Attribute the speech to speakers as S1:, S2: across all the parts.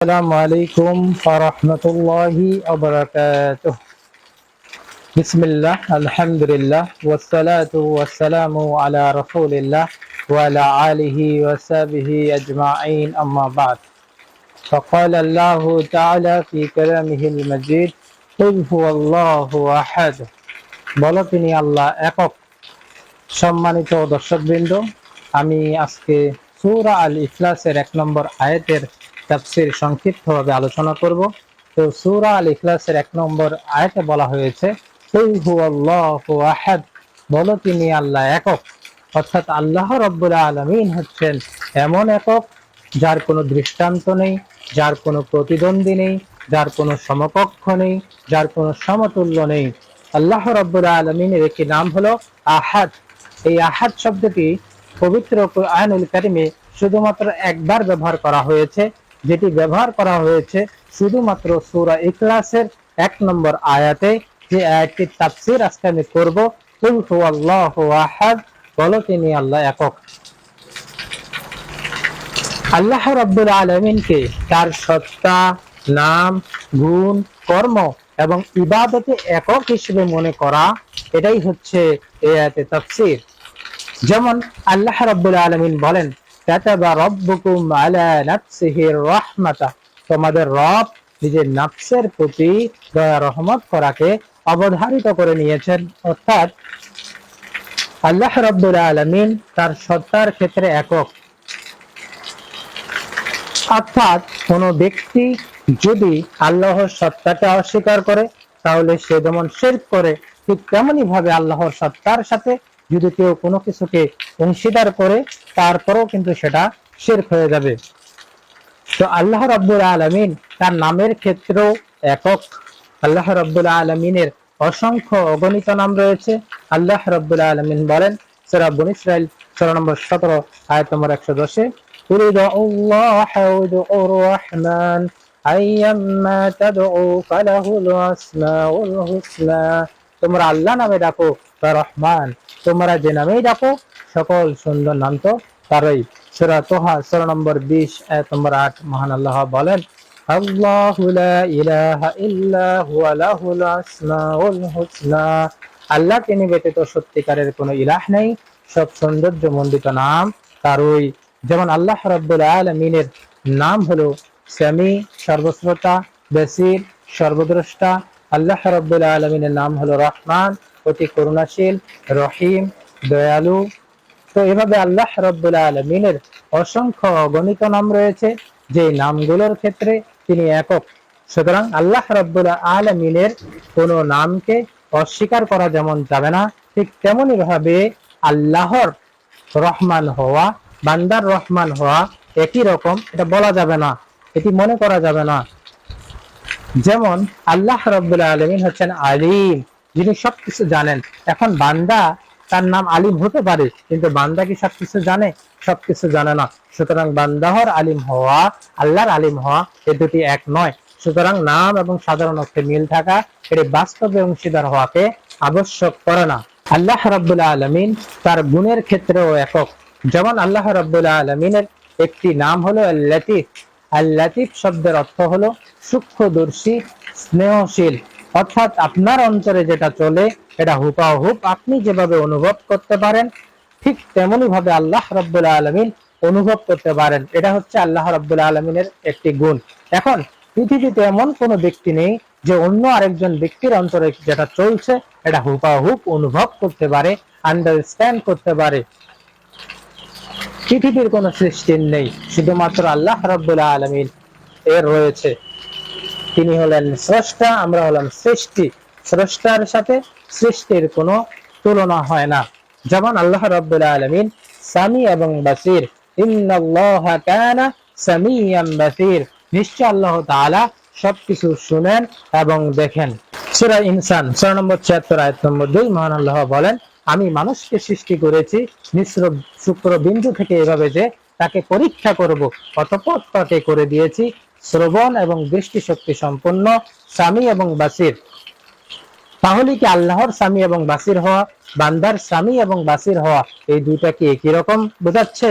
S1: السلام عليكم ورحمة الله وبركاته بسم الله الحمد لله والصلاة والسلام على رسول الله وعلى آله وصحبه أجمعين أما بعد فقال الله تعالى في كلامه المجيد قل هو الله أحد বলো তিনি আল্লাহ একক সম্মানিত দর্শকবৃন্দ আমি আজকে সূরা আল ইখলাসের এক নম্বর আয়াতের তাফসীর সংক্ষিপ্তভাবে আলোচনা করব। তো সূরা আল ইখলাসের এক নম্বর আয়াতে বলা হয়েছে আহাদ। বলো তিনি আল্লাহ একক। অর্থাৎ আল্লাহ রব্বুল আলামিন হচ্ছেন এমন একক যার কোনো দৃষ্টান্ত নেই, যার কোনো প্রতিদ্বন্দ্বী নেই, যার কোনো সমকক্ষ নেই, যার কোনো সমতুল্য নেই। আল্লাহ রব্বুল আলমিনের একটি নাম হলো আহাদ। এই আহাদ শব্দটি পবিত্র আয়নুল কারিমে শুধুমাত্র একবার ব্যবহার করা হয়েছে। যেটি ব্যবহার করা হয়েছে শুধুমাত্র সূরা ইখলাসের এক নম্বর আয়াতে। যে আয়াতটির তাফসীর আজকে আমি করব, কুল হুয়াল্লাহু আহাদ বলো তিনি আল্লাহ একক। আল্লাহ রাব্বুল আলমিনকে তার সত্তা, নাম, গুণ, কর্ম এবং ইবাদতে একক হিসেবে মনে করা, এটাই হচ্ছে এ আয়াতে তাফসীর। যেমন আল্লাহ রাব্বুল আলমিন বলেন কাতাবা রাব্বুকুম আলা নাফসিহির রাহমাতা তোমাদের রব নিজের নাফসের প্রতি দয়া রহমত করাকে অবধারিত করে নিয়েছেন। অর্থাৎ আল্লাহ রাব্বুল আলামিন তার সত্তার ক্ষেত্রে একক। অর্থাৎ কোনো ব্যক্তি যদি আল্লাহর সত্তাকে অস্বীকার করে, তাহলে সে যেমন শেরক করে, ঠিক তেমনি ভাবে আল্লাহর সত্তার সাথে যদি কেউ কোনো কিছুকে অংশীদার করে, তারপরেও কিন্তু সেটা শেরক হয়ে যাবে। তো আল্লাহ রব্দুল আলমিন তার নামের ক্ষেত্রেও একক। আল্লাহ রব্দুল আলমিনের অসংখ্য অগণিত নাম রয়েছে। আল্লাহ রব্দুল আলমিন বলেন, সেরা বন ইসরায়েল নম্বর সতেরো আয় নম্বর একশো দশে তোমরা আল্লাহ নামে ডাকো রহমান তোমরা যে নামেই ডাকো, সকল সুন্দর নাম তো তারই। সূরা তোহা সূরা নম্বর 20 আয়াত নম্বর 8 মহান আল্লাহ বলেন, আল্লাহু তিনি ব্যতীত সত্যিকারের কোনো ইলাহ নেই, সব সৌন্দর্য মণ্ডিত নাম তারই। যেমন আল্লাহ রাব্বুল আলামিনের নাম হলো সামি সর্বশ্রোতা, বেসির, সর্বদ্রষ্টা। আল্লাহ রাব্বুল আলামিনের নাম হলো রহমান। অতি করুণাশীল, রহিম, দয়ালু। তো এভাবে আল্লাহ রাব্বুল আলামিনের অসংখ্য অগণিত নাম রয়েছে যে নামগুলোর ক্ষেত্রে তিনি একক। সুতরাং আল্লাহ রাব্বুল আলামিনের কোনো নামকে অস্বীকার করা যেমন যাবে না, ঠিক তেমনি ভাবে আল্লাহর রহমান হওয়া, বান্দার রহমান হওয়া একই রকম, এটা বলা যাবে না, এটি মনে করা যাবে না। যেমন আল্লাহ রব্বুল আলমিন হচ্ছেন আলিম যিনি সবকিছু জানেন। এখন বান্দা তার নাম আলিম হতে পারে, কিন্তু বান্দা কি সবকিছু জানে? সবকিছু জানে না। সুতরাং বান্দাহর আলিম হওয়া, আল্লাহর আলিম হওয়া এ দুটি এক নয়। সুতরাং নাম এবং সাধারণ অর্থে মিল থাকা, এটি বাস্তবে অংশীদার হওয়াকে আবশ্যক করে না। আল্লাহ রব্বুল আলমিন তার গুণের ক্ষেত্রেও একক। যেমন আল্লাহ রব্বুল আলমিনের একটি নাম হলো আল লতিফ আল লতিফ শব্দের অর্থ হলো সূক্ষ্মদর্শী, স্নেহশীল। অর্থাৎ আপনার অন্তরে যেটা চলে, এটা হুপাহুপ আপনি যেভাবে অনুভব করতে পারেন, ঠিক তেমনি ভাবে আল্লাহ রব্বুল আলমিন অনুভব করতে পারেন। এটা হচ্ছে আল্লাহ রব্বুল আলমিনের একটি গুণ। এখন, পৃথিবীতে এমন কোনো ব্যক্তি নেই যে অন্য আরেকজন ব্যক্তির অন্তরে যেটা চলছে, এটা হুপাহুপ অনুভব করতে পারে আন্ডারস্ট্যান্ড করতে পারে। পৃথিবীর কোন সৃষ্টি নেই, শুধুমাত্র আল্লাহ রব্বুল আলমিন এর রয়েছে। তিনি হলেন স্রষ্টা, আমরা হলাম সৃষ্টি। স্রষ্টার সাথে সৃষ্টির কোনো তুলনা হয় না। যেমন আল্লাহ রব্বুল আলমিন সামি এবং বাসির নিশ্চয় আল্লাহ তাআলা সবকিছু শুনেন এবং দেখেন। সূরা ইনসান, সূরা নম্বর 76 আয়াত নম্বর 2 মহান আল্লাহ বলেন, আমি মানুষকে সৃষ্টি করেছি মিশ্র শুক্র বিন্দু থেকে এভাবে যে তাকে পরীক্ষা করব, অতঃপর তাকে করে দিয়েছি শ্রবণ এবং দৃষ্টিশক্তি সম্পন্ন স্বামী এবং বাসির। তাহলে কি আল্লাহর স্বামী এবং বাসির হওয়া, বান্দার স্বামী এবং বাসির হওয়া, এই দুইটা কি একই রকম বোঝাচ্ছে?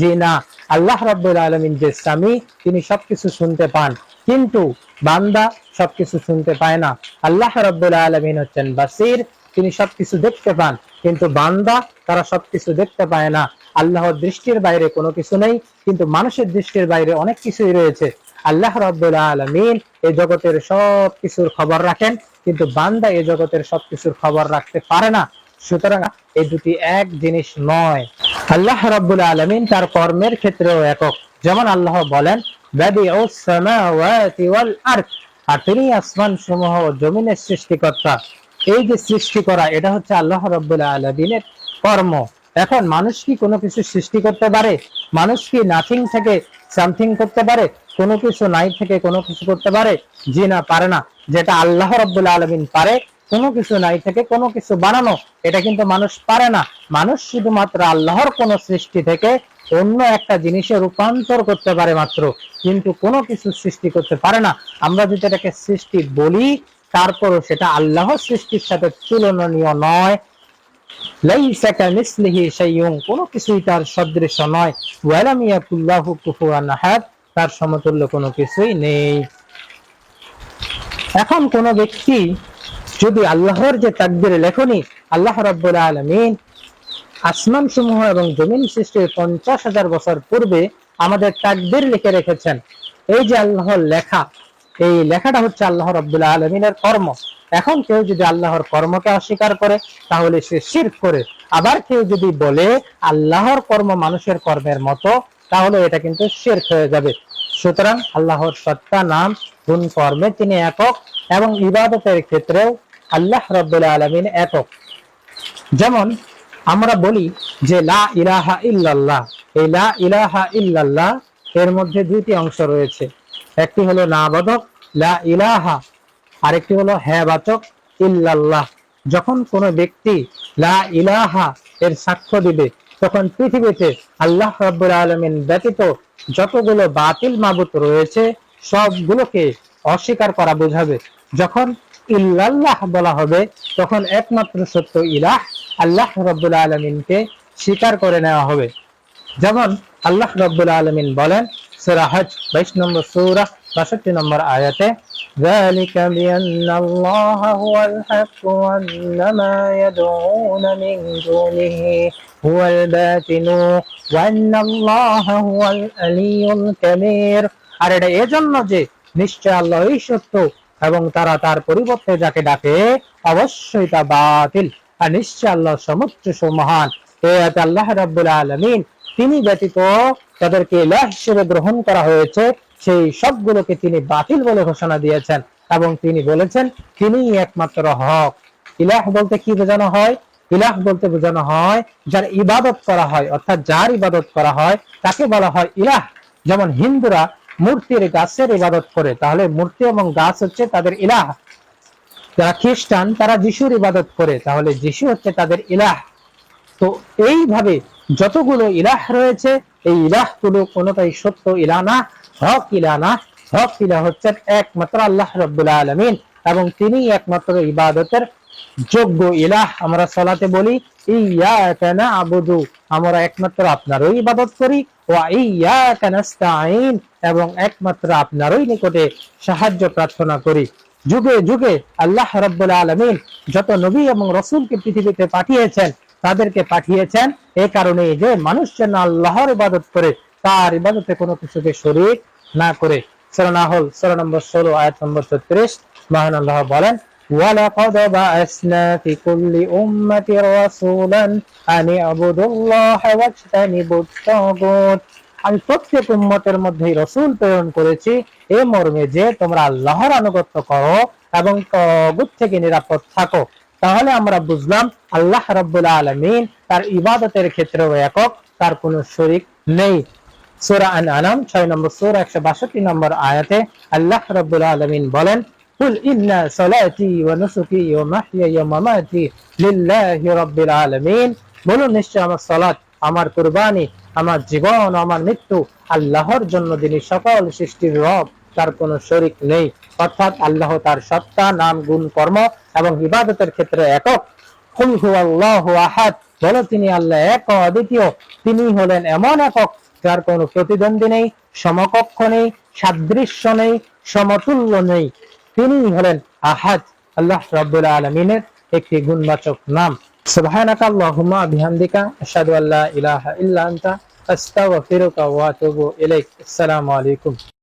S1: যে না, আল্লাহ রাব্বুল আলামিন যে স্বামী, তিনি সবকিছু শুনতে পান। কিন্তু বান্দা সবকিছু শুনতে পায় না। আল্লাহ রাব্বুল আলামিন হচ্ছেন বাসির, তিনি সবকিছু দেখতে পান। কিন্তু বান্দা, তারা সবকিছু দেখতে পায় না। আল্লাহর দৃষ্টির বাইরে কোনো কিছু নেই, কিন্তু মানুষের দৃষ্টির বাইরে অনেক কিছুই রয়েছে। আল্লাহ রাব্বুল আলমিন এই জগতের সব কিছুর খবর রাখেন, কিন্তু বান্দা এই জগতের সব কিছুর খবর রাখতে পারে না। সুতরাং এই দুটি এক জিনিস নয়। আল্লাহ রাব্বুল আলমিন তার কর্মের ক্ষেত্রেও একক। যেমন আল্লাহ বলেন আর তিনি আসমান সমূহ জমিনের সৃষ্টিকর্তা। এই যে সৃষ্টি করা, এটা হচ্ছে আল্লাহ রাব্বুল আলামিনের কর্ম। এখন মানুষ কি কোনো কিছু সৃষ্টি করতে পারে? মানুষ কি নাথিং থেকে সামথিং করতে পারে? কোনো কিছু নাই থেকে কোনো কিছু করতে পারে, জি না, পারে না। যেটা আল্লাহ রাব্বুল আলামিন পারে, কোনো কিছু নাই থেকে কোনো কিছু বানানো, এটা কিন্তু মানুষ পারে না। মানুষ শুধুমাত্র আল্লাহর কোন সৃষ্টি থেকে অন্য একটা জিনিসে রূপান্তর করতে পারে মাত্র, কিন্তু কোনো কিছু সৃষ্টি করতে পারে না। আমরা যদি এটাকে সৃষ্টি বলি, তারপরও সেটা আল্লাহ সৃষ্টির সাথে তুলনীয় নয়। কোনো কিছুই তার সদৃশ নয়। ওয়ালাম ইয়াকুল্লাহু কুফুয়ান আহাদ তার সমতুল্য কোনো কিছুই নেই। এখন কোন ব্যক্তি যদি আল্লাহর যে তাকদির লেখনি, আল্লাহ রাব্বুল আলামিন আসমান সমূহ এবং জমিন সৃষ্টির পঞ্চাশ হাজার বছর পূর্বে আমাদের তাকদির লিখে রেখেছেন। এই যে আল্লাহর লেখা, এই লেখাটা হচ্ছে আল্লাহ রাব্বুল আলমিনের কর্ম। এখন কেউ যদি আল্লাহর কর্মকে অস্বীকার করে, তাহলে সে শিরক করে। আবার কেউ যদি বলে, আল্লাহর কর্ম মানুষের কর্মের মতো তাহলে এটা কিন্তু শিরক হয়ে যাবে। সুতরাং আল্লাহর সত্তা নাম, গুণ কর্মে তিনি একক এবং ইবাদতের ক্ষেত্রেও আল্লাহ রাব্বুল আলমিন একক। যেমন আমরা বলি যে, লা ইলাহা ইল্লাল্লাহ। এই লা ইলাহা ইল্লাল্লাহ এর মধ্যে দুইটি অংশ রয়েছে। একটি হলো না বাদক লা ইলাহা। আরেকটি হলো হ্যাঁ বাচক ইল্লাল্লাহ। যখন কোনো ব্যক্তি লা ইলাহা এর সাক্ষ্য দিবে তখন পৃথিবীতে আল্লাহ রাব্বুল আলামিন ব্যতীত যতগুলো বাতিল মাবুত রয়েছে, সবগুলোকে অস্বীকার করা বোঝাবে। যখন ইল্লাল্লাহ বলা হবে, তখন একমাত্র সত্য ইলাহ আল্লাহ রাব্বুল আলামিনকে স্বীকার করে নেওয়া হবে। যেমন আল্লাহ রাব্বুল আলামিন বলেন, সূরা হজ 22 নম্বর সূরা 62 নম্বর আয়াতে ذلك بأن الله هو الحق وأن ما يدعون من دونه هو الباطل وأن الله هو العلي الكبير আর এটা এজন্য যে নিশ্চয় আল্লাহই সত্য এবং তারা তার পরিবর্তে যাকে ডাকে অবশ্যই তা বাতিল আর নিশ্চয় আল্লাহ সমুচ্চ মহান এ আল্লাহ রাব্বুল আলামিন তিনি ব্যতীত তাদেরকে ইলাহ হিসেবে গ্রহণ করা হয়েছে সেই সবগুলোকে তিনি বাতিল বলে ঘোষণা দিয়েছেন এবং তিনি বলেছেন তিনি একমাত্র হক। ইলাহ বলতে কি বোঝানো হয়? ইলাহ বলতে বোঝানো হয়, যার ইবাদত করা হয়, অর্থাৎ যার ইবাদত করা হয়, তাকে বলা হয় ইলাহ। যেমন হিন্দুরা মূর্তির গাছের ইবাদত করে, তাহলে মূর্তি এবং গাছ হচ্ছে তাদের ইলাহ। যারা খ্রিস্টান, তারা যিশুর ইবাদত করে, তাহলে যিশু হচ্ছে তাদের ইলাহ। তো এইভাবে যতগুলো ইলাহ রয়েছে, এই ইলাহগুলো কোনোটাই সত্য ইলা না। হক ইলা না হক ইলা হচ্ছেন একমাত্র আল্লাহ রব্বুল আলমিন এবং তিনি একমাত্র ইবাদতের যোগ্য ইলাহ। আমরা সলাতে বলি, ইয়াকা নাবুদু আমরা একমাত্র ইবাদত করি নাস্তাইন এবং একমাত্র আপনারই নিকটে সাহায্য প্রার্থনা করি। যুগে যুগে আল্লাহ রব্বুল আলমিন যত নবী এবং রসুলকে পৃথিবীতে পাঠিয়েছেন, তাদেরকে পাঠিয়েছেন এ কারণে যে মানুষ যেন আল্লাহর ইবাদত করে তার ইবাদতে কোনো কিছুকে শরীর না করে সরনাহল সর নম্বর ষোলো আয়াত নম্বর ছত্রিশ মহান আল্লাহ বলেন ولقد بعثنا في كل أمة رسولا أن اعبدوا الله واجتنبوا الطاغوت আমি প্রত্যেক উম্মতের মধ্যে রসুল প্রেরণ করেছি এ মর্মে যে তোমরা আল্লাহর আনুগত্য করো এবং তগুত থেকে নিরাপদ থাকো তাহলে আমরা বুঝলাম আল্লাহ রাব্বুল আলামিন তার ইবাদতের ক্ষেত্রেও একক তার কোনো শরিক নেই সূরা আন আনাম 6 নম্বর সূরা 162 নম্বর আয়াতে আল্লাহ রাব্বুল আলামিন বলেন قل إن صلاتي ونسكي ومحيي ومماتي لله رب العالمين বলুন নিশ্চয় আমার সালাত আমার কুরবানি আমার জীবন আমার মৃত্যু আল্লাহর জন্য যিনি সকল সৃষ্টির রব তার কোনো শরিক নেই অর্থাৎ আল্লাহ তার সত্তা নাম গুণ কর্ম এবং ইবাদতের ক্ষেত্রে একক কুল হুয়াল্লাহু আহাদ বলো তিনি আল্লাহ এক ও অদ্বিতীয় তিনি হলেন এমন একক যার কোনো প্রতিদ্বন্দ্বী নেই, সমকক্ষ নেই, সাদৃশ্য নেই, সমতুল্য নেই। তিনি হলেন আহাজ আল্লাহ রাব্বুল আলমিনের একটি গুণবাচক নাম। সুবহানাক আল্লাহুম্মা বিহামদিকা, আশহাদু আল্লা ইলাহা ইল্লা আনতা, আস্তাগফিরুকা ওয়া আতুবু ইলাইক। আসসালামু আলাইকুম।